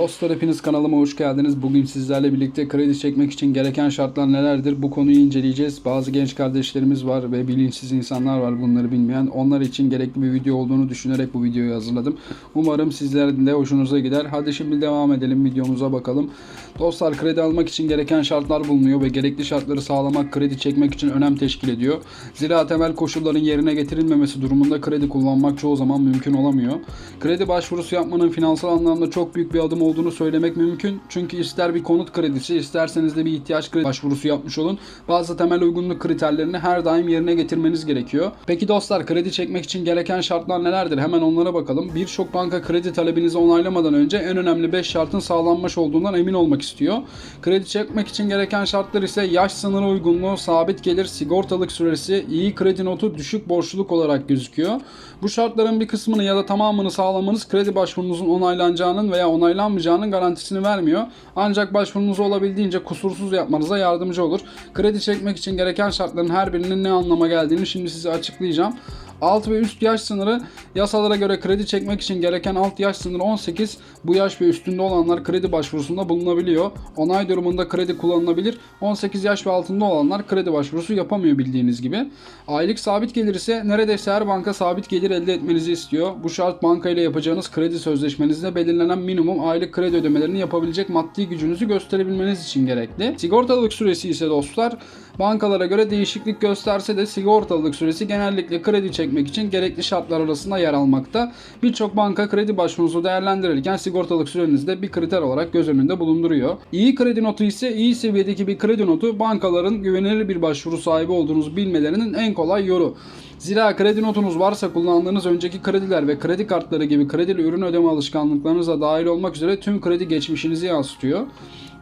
Dostlar hepiniz kanalıma hoş geldiniz. Bugün sizlerle birlikte kredi çekmek için gereken şartlar nelerdir? Bu konuyu inceleyeceğiz. Bazı genç kardeşlerimiz var ve bilinçsiz insanlar var bunları bilmeyen. Onlar için gerekli bir video olduğunu düşünerek bu videoyu hazırladım. Umarım sizlerin de hoşunuza gider. Hadi şimdi devam edelim videomuza bakalım. Dostlar kredi almak için gereken şartlar bulunuyor ve gerekli şartları sağlamak kredi çekmek için önem teşkil ediyor. Zira temel koşulların yerine getirilmemesi durumunda kredi kullanmak çoğu zaman mümkün olamıyor. Kredi başvurusu yapmanın finansal anlamda çok büyük bir adım olduğunu söylemek mümkün. Çünkü ister bir konut kredisi isterseniz de bir ihtiyaç kredi başvurusu yapmış olun. Bazı temel uygunluk kriterlerini her daim yerine getirmeniz gerekiyor. Peki dostlar kredi çekmek için gereken şartlar nelerdir? Hemen onlara bakalım. Birçok banka kredi talebinizi onaylamadan önce en önemli 5 şartın sağlanmış olduğundan emin olmak istiyor. Kredi çekmek için gereken şartlar ise yaş sınırı uygunluğu, sabit gelir, sigortalık süresi, iyi kredi notu, düşük borçluluk olarak gözüküyor. Bu şartların bir kısmını ya da tamamını sağlamanız kredi başvurunuzun onaylanacağının veya onaylanmayacağının garantisini vermiyor. Ancak başvurunuzu olabildiğince kusursuz yapmanıza yardımcı olur. Kredi çekmek için gereken şartların her birinin ne anlama geldiğini şimdi size açıklayacağım. Alt ve üst yaş sınırı yasalara göre kredi çekmek için gereken alt yaş sınırı 18. Bu yaş ve üstünde olanlar kredi başvurusunda bulunabiliyor. Onay durumunda kredi kullanılabilir. 18 yaş ve altında olanlar kredi başvurusu yapamıyor bildiğiniz gibi. Aylık sabit gelir ise neredeyse her banka sabit gelir elde etmenizi istiyor. Bu şart banka ile yapacağınız kredi sözleşmenizde belirlenen minimum aylık kredi ödemelerini yapabilecek maddi gücünüzü gösterebilmeniz için gerekli. Sigortalılık süresi ise dostlar bankalara göre değişiklik gösterse de sigortalılık süresi genellikle kredi çekmek için gerekli şartlar arasında yer almakta. Birçok banka kredi başvurunuzu değerlendirirken sigortalık sürenizi de bir kriter olarak göz önünde bulunduruyor. İyi kredi notu ise iyi seviyedeki bir kredi notu bankaların güvenilir bir başvuru sahibi olduğunuzu bilmelerinin en kolay yolu. Zira kredi notunuz varsa kullandığınız önceki krediler ve kredi kartları gibi kredili ürün ödeme alışkanlıklarınıza dahil olmak üzere tüm kredi geçmişinizi yansıtıyor.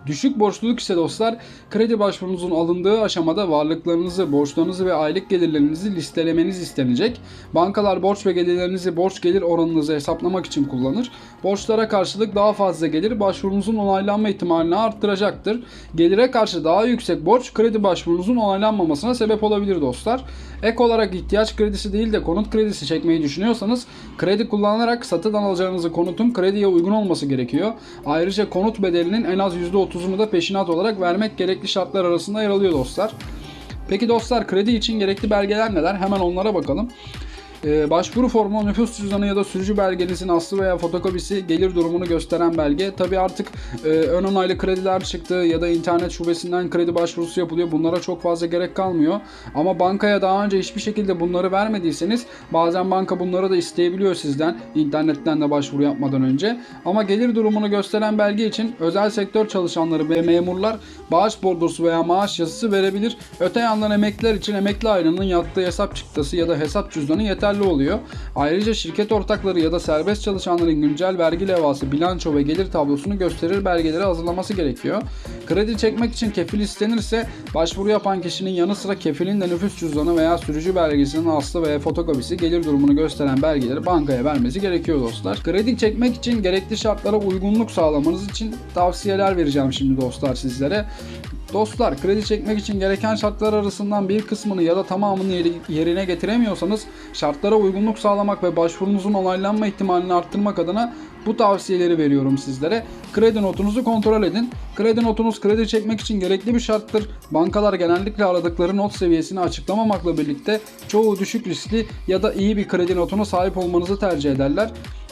Düşük borçluluk ise dostlar kredi başvurunuzun alındığı aşamada varlıklarınızı, borçlarınızı ve aylık gelirlerinizi listelemeniz istenecek. Bankalar borç ve gelirlerinizi borç gelir oranınızı hesaplamak için kullanır. Borçlara karşılık daha fazla gelir başvurunuzun onaylanma ihtimalini arttıracaktır. Gelire karşı daha yüksek borç kredi başvurunuzun onaylanmamasına sebep olabilir dostlar. Ek olarak ihtiyaç kredisi değil de konut kredisi çekmeyi düşünüyorsanız kredi kullanarak satın alacağınızı konutun krediye uygun olması gerekiyor. Ayrıca konut bedelinin en az %30'unu da peşinat olarak vermek gerekli şartlar arasında yer alıyor dostlar. Peki dostlar kredi için gerekli belgeler neler? Hemen onlara bakalım. Ee, başvuru formu, nüfus cüzdanı ya da sürücü belgenizin aslı veya fotokopisi, gelir durumunu gösteren belge. Tabi artık e, ön onaylı krediler çıktı ya da internet şubesinden kredi başvurusu yapılıyor. Bunlara çok fazla gerek kalmıyor. Ama bankaya daha önce hiçbir şekilde bunları vermediyseniz bazen banka bunları da isteyebiliyor sizden internetten de başvuru yapmadan önce. Ama gelir durumunu gösteren belge için özel sektör çalışanları ve memurlar bağış bordrosu veya maaş yazısı verebilir. Öte yandan emekliler için emekli aylığının yattığı hesap çıktısı ya da hesap cüzdanı yeterli oluyor. Ayrıca şirket ortakları ya da serbest çalışanların güncel vergi levhası, bilanço ve gelir tablosunu gösterir belgeleri hazırlaması gerekiyor. Kredi çekmek için kefil istenirse başvuru yapan kişinin yanı sıra kefilin de nüfus cüzdanı veya sürücü belgesinin aslı veya fotokopisi gelir durumunu gösteren belgeleri bankaya vermesi gerekiyor dostlar. Kredi çekmek için gerekli şartlara uygunluk sağlamanız için tavsiyeler vereceğim şimdi dostlar sizlere. Dostlar kredi çekmek için gereken şartlar arasından bir kısmını ya da tamamını yeri- yerine getiremiyorsanız şartlara uygunluk sağlamak ve başvurunuzun onaylanma ihtimalini arttırmak adına bu tavsiyeleri veriyorum sizlere. Kredi notunuzu kontrol edin. Kredi notunuz kredi çekmek için gerekli bir şarttır. Bankalar genellikle aradıkları not seviyesini açıklamamakla birlikte çoğu düşük riskli ya da iyi bir kredi notuna sahip olmanızı tercih ederler.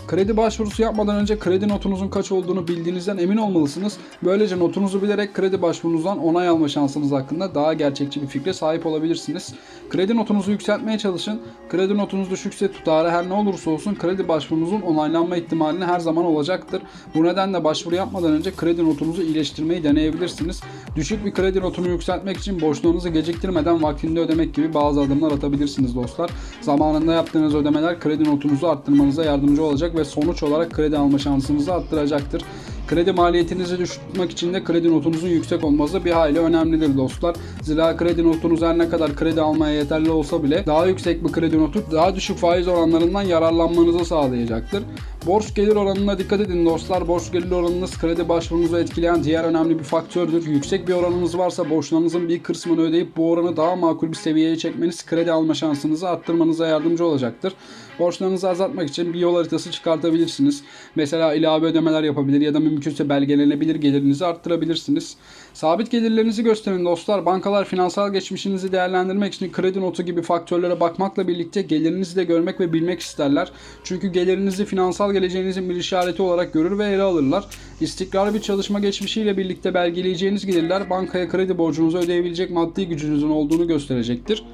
Kredi başvurusu yapmadan önce kredi notunuzun kaç olduğunu bildiğinizden emin olmalısınız. Böylece notunuzu bilerek kredi başvurunuzdan onay alma şansınız hakkında daha gerçekçi bir fikre sahip olabilirsiniz. Kredi notunuzu yükseltmeye çalışın. Kredi notunuz düşükse tutarı her ne olursa olsun kredi başvurunuzun onaylanma ihtimalini her zaman olacaktır. Bu nedenle başvuru yapmadan önce kredi notunuzu iyileştirmeyi deneyebilirsiniz. Düşük bir kredi notunu yükseltmek için borçlarınızı geciktirmeden vaktinde ödemek gibi bazı adımlar atabilirsiniz dostlar. Zamanında yaptığınız ödemeler kredi notunuzu arttırmanıza yardımcı olacak ve sonuç olarak kredi alma şansınızı arttıracaktır. Kredi maliyetinizi düşürmek için de kredi notunuzun yüksek olması bir hayli önemlidir dostlar. Zira kredi notunuz her ne kadar kredi almaya yeterli olsa bile daha yüksek bir kredi notu daha düşük faiz oranlarından yararlanmanızı sağlayacaktır. Borç gelir oranına dikkat edin dostlar. Borç gelir oranınız kredi başvurunuzu etkileyen diğer önemli bir faktördür. Yüksek bir oranınız varsa borçlarınızın bir kısmını ödeyip bu oranı daha makul bir seviyeye çekmeniz kredi alma şansınızı arttırmanıza yardımcı olacaktır. Borçlarınızı azaltmak için bir yol haritası çıkartabilirsiniz. Mesela ilave ödemeler yapabilir ya da mümkünse belgelenebilir gelirinizi arttırabilirsiniz. Sabit gelirlerinizi gösterin dostlar. Bankalar finansal geçmişinizi değerlendirmek için kredi notu gibi faktörlere bakmakla birlikte gelirinizi de görmek ve bilmek isterler. Çünkü gelirinizi finansal geleceğinizin bir işareti olarak görür ve ele alırlar. İstikrarlı bir çalışma geçmişiyle birlikte belgeleyeceğiniz gelirler bankaya kredi borcunuzu ödeyebilecek maddi gücünüzün olduğunu gösterecektir.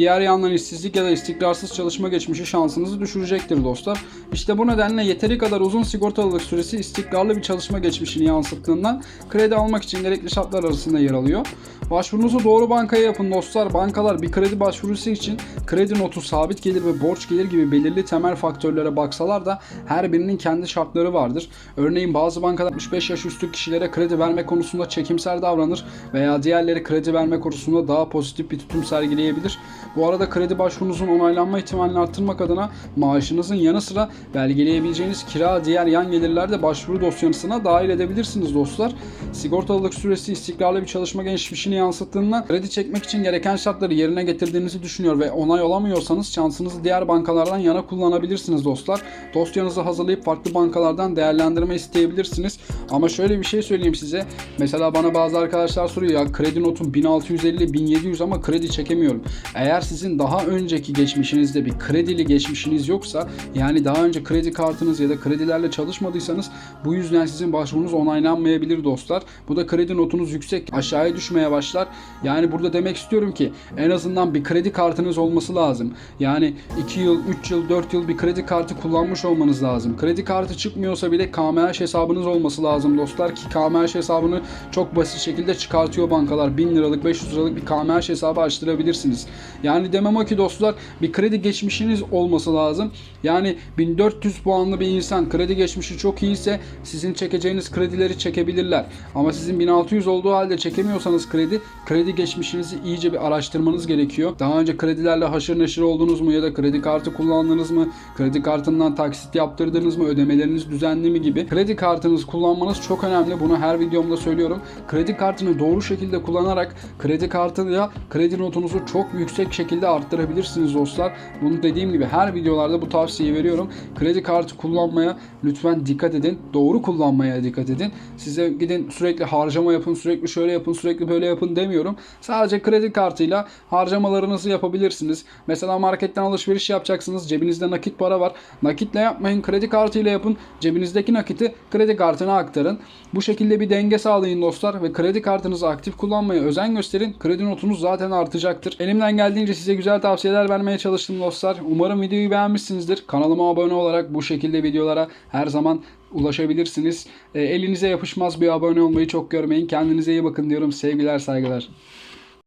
Diğer yandan işsizlik ya da istikrarsız çalışma geçmişi şansınızı düşürecektir dostlar. İşte bu nedenle yeteri kadar uzun sigortalılık süresi istikrarlı bir çalışma geçmişini yansıttığından kredi almak için gerekli şartlar arasında yer alıyor. Başvurunuzu doğru bankaya yapın dostlar. Bankalar bir kredi başvurusu için kredi notu, sabit gelir ve borç gelir gibi belirli temel faktörlere baksalar da her birinin kendi şartları vardır. Örneğin bazı bankalar 65 yaş üstü kişilere kredi verme konusunda çekimser davranır veya diğerleri kredi verme konusunda daha pozitif bir tutum sergileyebilir. Bu arada kredi başvurunuzun onaylanma ihtimalini arttırmak adına maaşınızın yanı sıra belgeleyebileceğiniz kira diğer yan gelirler de başvuru dosyasına dahil edebilirsiniz dostlar. Sigortalılık süresi istikrarlı bir çalışma geçmişini yansıttığından kredi çekmek için gereken şartları yerine getirdiğinizi düşünüyor ve onay olamıyorsanız şansınızı diğer bankalardan yana kullanabilirsiniz dostlar. Dosyanızı hazırlayıp farklı bankalardan değerlendirme isteyebilirsiniz. Ama şöyle bir şey söyleyeyim size. Mesela bana bazı arkadaşlar soruyor ya kredi notum 1650 1700 ama kredi çekemiyorum. Eğer sizin daha önceki geçmişinizde bir kredili geçmişiniz yoksa yani daha önce kredi kartınız ya da kredilerle çalışmadıysanız bu yüzden sizin başvurunuz onaylanmayabilir dostlar. Bu da kredi notunuz yüksek aşağıya düşmeye başlar. Yani burada demek istiyorum ki en azından bir kredi kartınız olması lazım. Yani 2 yıl, 3 yıl, 4 yıl bir kredi kartı kullanmış olmanız lazım. Kredi kartı çıkmıyorsa bile KMH hesabınız olması lazım dostlar ki KMH hesabını çok basit şekilde çıkartıyor bankalar. 1000 liralık, 500 liralık bir KMH hesabı açtırabilirsiniz. Yani demem o ki dostlar bir kredi geçmişiniz olması lazım. Yani 1400 puanlı bir insan kredi geçmişi çok iyiyse sizin çekeceğiniz kredileri çekebilirler. Ama sizin 1600 olduğu halde çekemiyorsanız kredi, kredi geçmişinizi iyice bir araştırmanız gerekiyor. Daha önce kredilerle haşır neşir oldunuz mu ya da kredi kartı kullandınız mı? Kredi kartından taksit yaptırdınız mı? Ödemeleriniz düzenli mi gibi? Kredi kartınızı kullanmanız çok önemli. Bunu her videomda söylüyorum. Kredi kartını doğru şekilde kullanarak kredi kartıyla kredi notunuzu çok yüksek şekilde arttırabilirsiniz dostlar. Bunu dediğim gibi her videolarda bu tavsiyeyi veriyorum. Kredi kartı kullanmaya lütfen dikkat edin. Doğru kullanmaya dikkat edin. Size gidin sürekli harcama yapın, sürekli şöyle yapın, sürekli böyle yapın demiyorum. Sadece kredi kartıyla harcamalarınızı yapabilirsiniz. Mesela marketten alışveriş yapacaksınız. Cebinizde nakit para var. Nakitle yapmayın. Kredi kartıyla yapın. Cebinizdeki nakiti kredi kartına aktarın. Bu şekilde bir denge sağlayın dostlar ve kredi kartınızı aktif kullanmaya özen gösterin. Kredi notunuz zaten artacaktır. Elimden geldiğince size güzel tavsiyeler vermeye çalıştım dostlar. Umarım videoyu beğenmişsinizdir. Kanalıma abone olarak bu şekilde videolara her zaman ulaşabilirsiniz. E, elinize yapışmaz bir abone olmayı çok görmeyin. Kendinize iyi bakın diyorum. Sevgiler, saygılar.